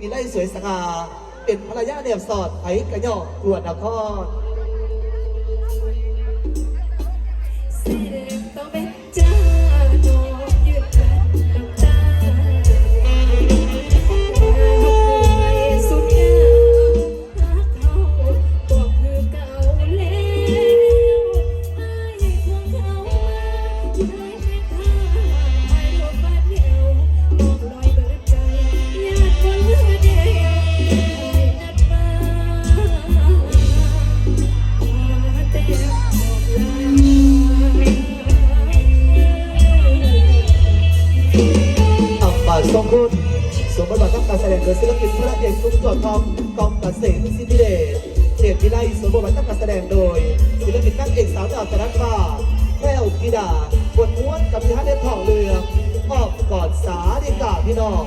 มีไล่สวยสง่าเป็นภรรยาเนียบสอดไผ่กระยอกกวดนคร ดงโดยศิลปินพระเอกสุขจอดทองกองเกษมสิทธิเดชเดชวิไลสมบูรณ์ตั้งการแสดงโดย ศิลปินนักเอกสาวดาวตรัสฟ้าแก้วพิดาบทม้วนกับพิธาเดชทองเรือออกก่อนสาดิกาพี่น้อง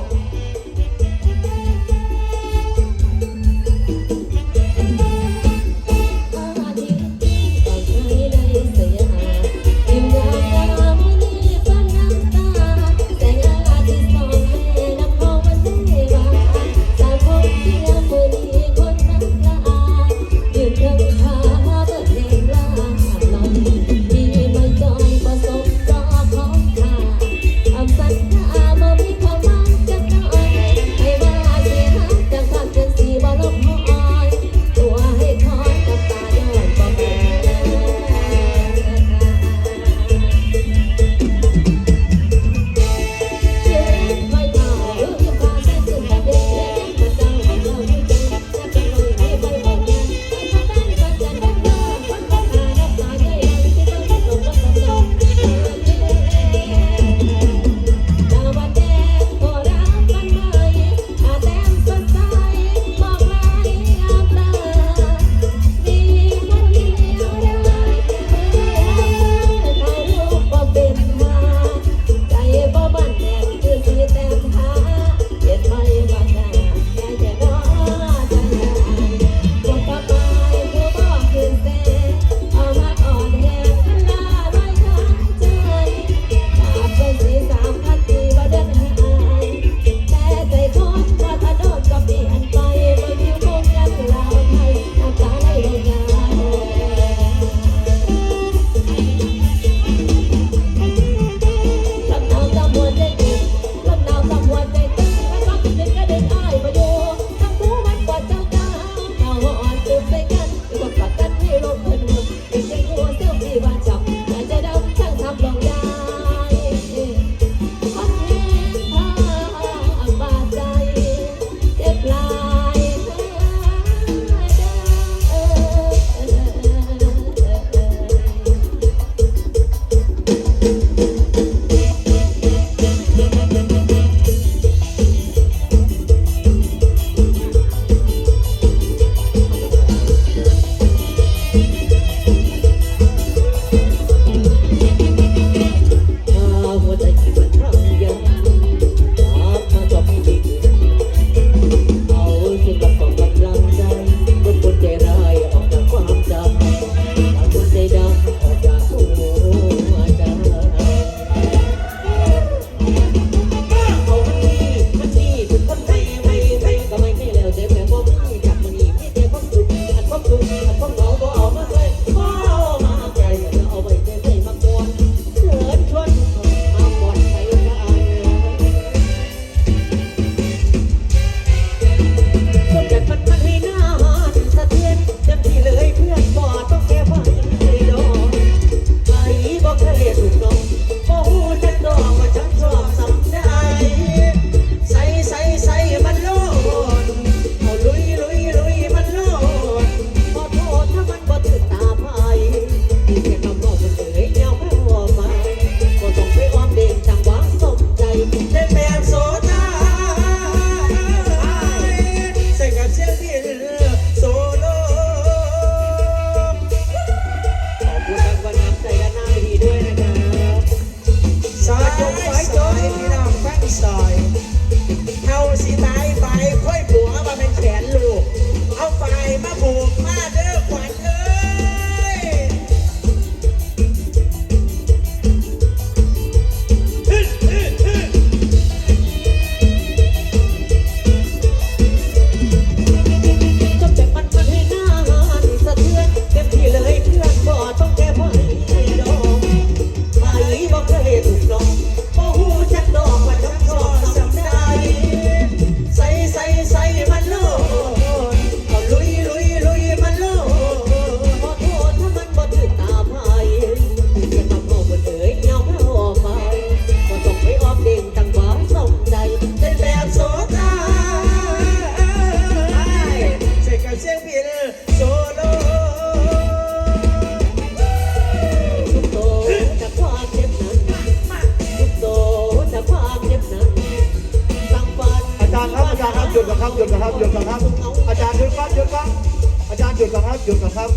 หยุดก่อนครับ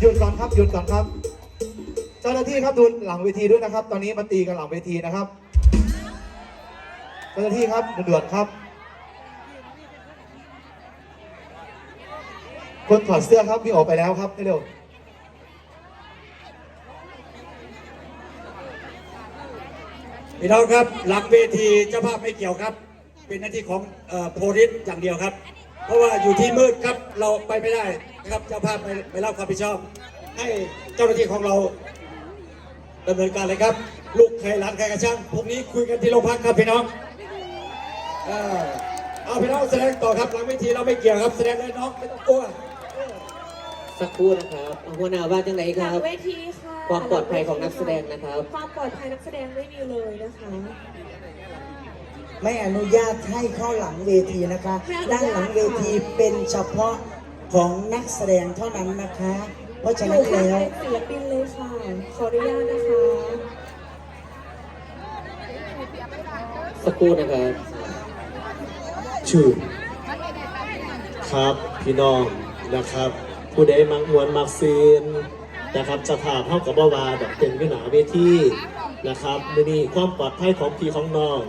หยุดก่อนครับ หยุดก่อนครับ เจ้าหน้าที่ครับดูหลังเวทีด้วยนะครับ ตอนนี้มาตีกันหลังเวทีนะครับ เจ้าหน้าที่ครับด่วนครับ คนถอดเสื้อครับวิ่ออกไปแล้วครับเร็วพี่น้องครับ หลังเวทีเจ้าภาพไม่เกี่ยวครับ เป็นหน้าที่ของเอ่อโพลิสอย่างเดียวครับ เพราะว่าอยู่ที่มืดครับเราไปไม่ได้ นะครับเจ้าภาพไม่ไม่รับความผิดชอบ ให้เจ้าหน้าที่ของเราดำเนินการเลยครับ ลูกใครหลานใครกระช่างพวกนี้คุยกันที่โรงพักครับพี่น้องเออเอาพี่น้องแสดงต่อครับหลังเวทีเราไม่เกี่ยวครับ แสดงเลยน้องไม่ต้องกลัวสักครู่นะครับเอาหัวหน้าว่าจังไหนหคลัรังบเวทีค่ะความปลอดภัยของนักแสดงนะครับ ความปลอดภัยนักแสดงไม่มีเลยนะคะ ไม่อนุญาตให้เข้าหลังเวทีนะคะ ไม่อนุญาตด้านหลังเวทีเป็นเฉพาะ ของนักแสดงเท่านั้นนะคะ เพราะฉะอนั้ยู่นข้างแล้วเป็นศิลปินเลยค่ะ ขออนุญาตนะคะสักครู่นะครับชื่อครับพี่น้องนะครับ ผู้ใดมักมวนมักซีนนะครับจะภาพเท่ากับว่าวาดอกเต็มขึ้นหนาเวทีนะครับมือนี้ความปลอดภัยของพี่ของน้อง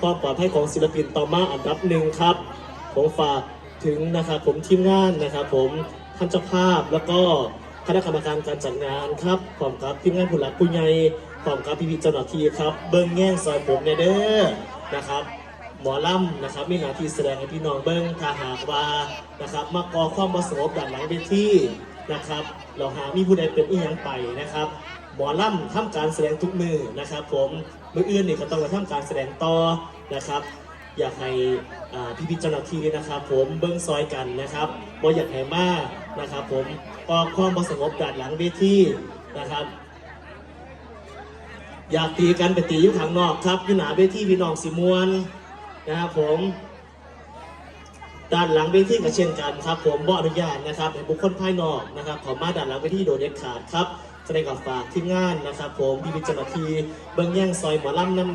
ความปลอดภัยของศิลปินต่อมาอันดับหนึ่งครับ ผมฝาก ถึงนะครับผมทีมงานนะครับผมท่านเจ้าภาพแล้วก็คณะกรรมการการจัดงานครับพร้อมกับทีมงานผู้หลักผู้ใหญ่พร้อมกับพี่ๆเจ้าหน้าที่ครับ เบิ้งแง่งซอยผมเนี่ยเด้อนะครับ หมอลำนะครับมีหน้าที่แสดงให้พี่น้องเบิ้งถ้าหากว่านะครับมากอความประสงบด้านหลังเวทีนะครับเราหามีผู้ใดเป็นอีหยังไปนะครับหมอลำทำการแสดงทุกมือนะครับ ผมมืออื่นนี่ก็ต้องมาทำการแสดงต่อนะครับ อยากให้พี่พี่เจ้าหน้าที่นะครับ ผมเบิ้งซอยกันนะครับบ่อยากให้มากนะครับ ผมก่อความประสงบด้านหลังเวทีนะครับ อยากตีกันไปตีอยู่ข้างนอกครับอยู่หนาเวทีพี่น้องสิมวนนะครับผมด้านหลังเวทีก็เช่นกันครับ ผมบ่อนุญาตนะครับให้บุคคลภายนอกนะครับขอมาด้านหลังเวทีโดยเด็ดขาดครับแสดงกับฝากทีมงานนะครับ ผมพี่พิจารณาทีเบิ้งแย่งซอยหมอลำน้ำ